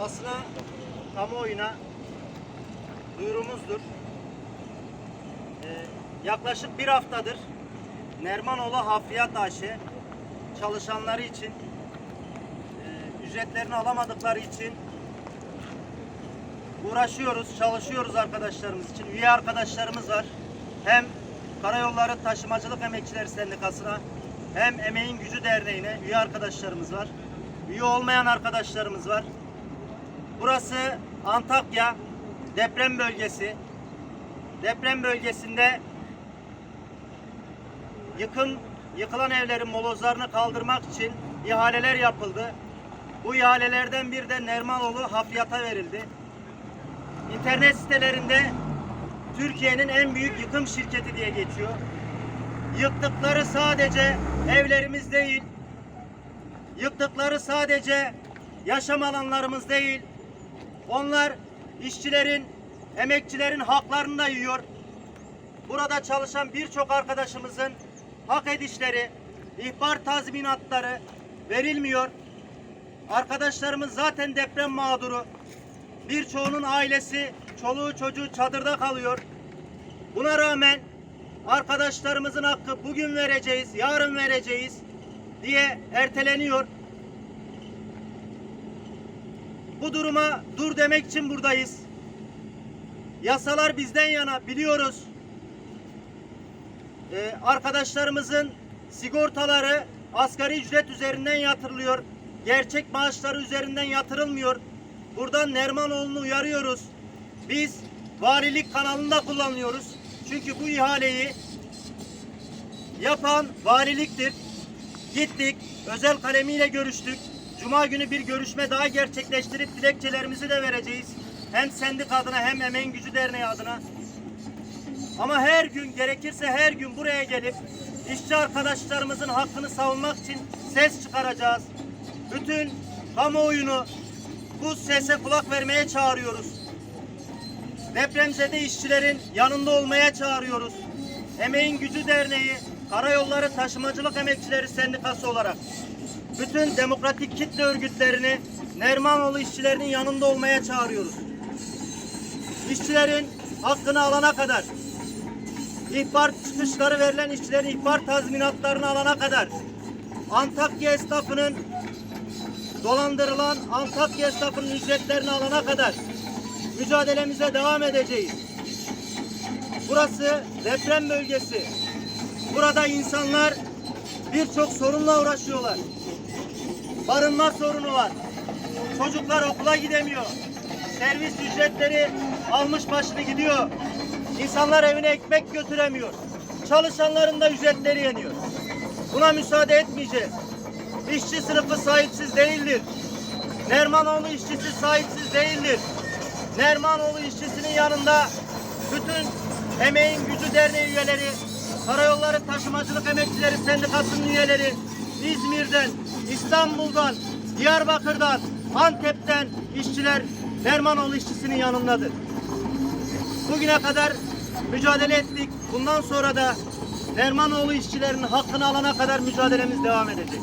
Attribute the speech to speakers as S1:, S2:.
S1: basına, kamuoyuna duyurumuzdur. Ee, yaklaşık bir haftadır Nermanoğlu Hafriyat AŞ çalışanları için e, ücretlerini alamadıkları için uğraşıyoruz, çalışıyoruz arkadaşlarımız için. Üye arkadaşlarımız var. Hem Karayolları Taşımacılık Emekçileri Sendikası'na hem Emeğin Gücü Derneği'ne üye arkadaşlarımız var. Üye olmayan arkadaşlarımız var. Burası Antakya deprem bölgesi. Deprem bölgesinde yıkım yıkılan evlerin molozlarını kaldırmak için ihaleler yapıldı. Bu ihalelerden bir de Nermanoğlu hafriyata verildi. İnternet sitelerinde Türkiye'nin en büyük yıkım şirketi diye geçiyor. Yıktıkları sadece evlerimiz değil, yıktıkları sadece yaşam alanlarımız değil, onlar işçilerin, emekçilerin haklarını da yiyor. Burada çalışan birçok arkadaşımızın hak edişleri, ihbar tazminatları verilmiyor. Arkadaşlarımız zaten deprem mağduru. Birçoğunun ailesi, çoluğu çocuğu çadırda kalıyor. Buna rağmen arkadaşlarımızın hakkı bugün vereceğiz, yarın vereceğiz diye erteleniyor. Bu duruma dur demek için buradayız. Yasalar bizden yana biliyoruz. Ee, arkadaşlarımızın sigortaları asgari ücret üzerinden yatırılıyor. Gerçek maaşları üzerinden yatırılmıyor. Buradan Nermanoğlu'nu uyarıyoruz. Biz valilik kanalında kullanıyoruz. Çünkü bu ihaleyi yapan valiliktir. Gittik, özel kalemiyle görüştük. Cuma günü bir görüşme daha gerçekleştirip dilekçelerimizi de vereceğiz. Hem sendik adına hem Emeğin Gücü Derneği adına. Ama her gün gerekirse her gün buraya gelip işçi arkadaşlarımızın hakkını savunmak için ses çıkaracağız. Bütün kamuoyunu bu sese kulak vermeye çağırıyoruz. Depremzede işçilerin yanında olmaya çağırıyoruz. Emeğin Gücü Derneği, Karayolları Taşımacılık Emekçileri Sendikası olarak bütün demokratik kitle örgütlerini Nermanoğlu işçilerinin yanında olmaya çağırıyoruz. İşçilerin hakkını alana kadar, ihbar çıkışları verilen işçilerin ihbar tazminatlarını alana kadar, Antakya esnafının dolandırılan Antakya esnafının ücretlerini alana kadar mücadelemize devam edeceğiz. Burası deprem bölgesi. Burada insanlar birçok sorunla uğraşıyorlar. Barınma sorunu var. Çocuklar okula gidemiyor. Servis ücretleri almış başını gidiyor. İnsanlar evine ekmek götüremiyor. Çalışanların da ücretleri yeniyor. Buna müsaade etmeyeceğiz. İşçi sınıfı sahipsiz değildir. Nermanoğlu işçisi sahipsiz değildir. Nermanoğlu işçisinin yanında bütün Emeğin Gücü Derneği üyeleri, Karayolları Taşımacılık Emekçileri Sendikası'nın üyeleri, İzmir'den, İstanbul'dan, Diyarbakır'dan, Antep'ten işçiler Nermanoğlu işçisinin yanındadır. Bugüne kadar mücadele ettik. Bundan sonra da Nermanoğlu işçilerinin hakkını alana kadar mücadelemiz devam edecek.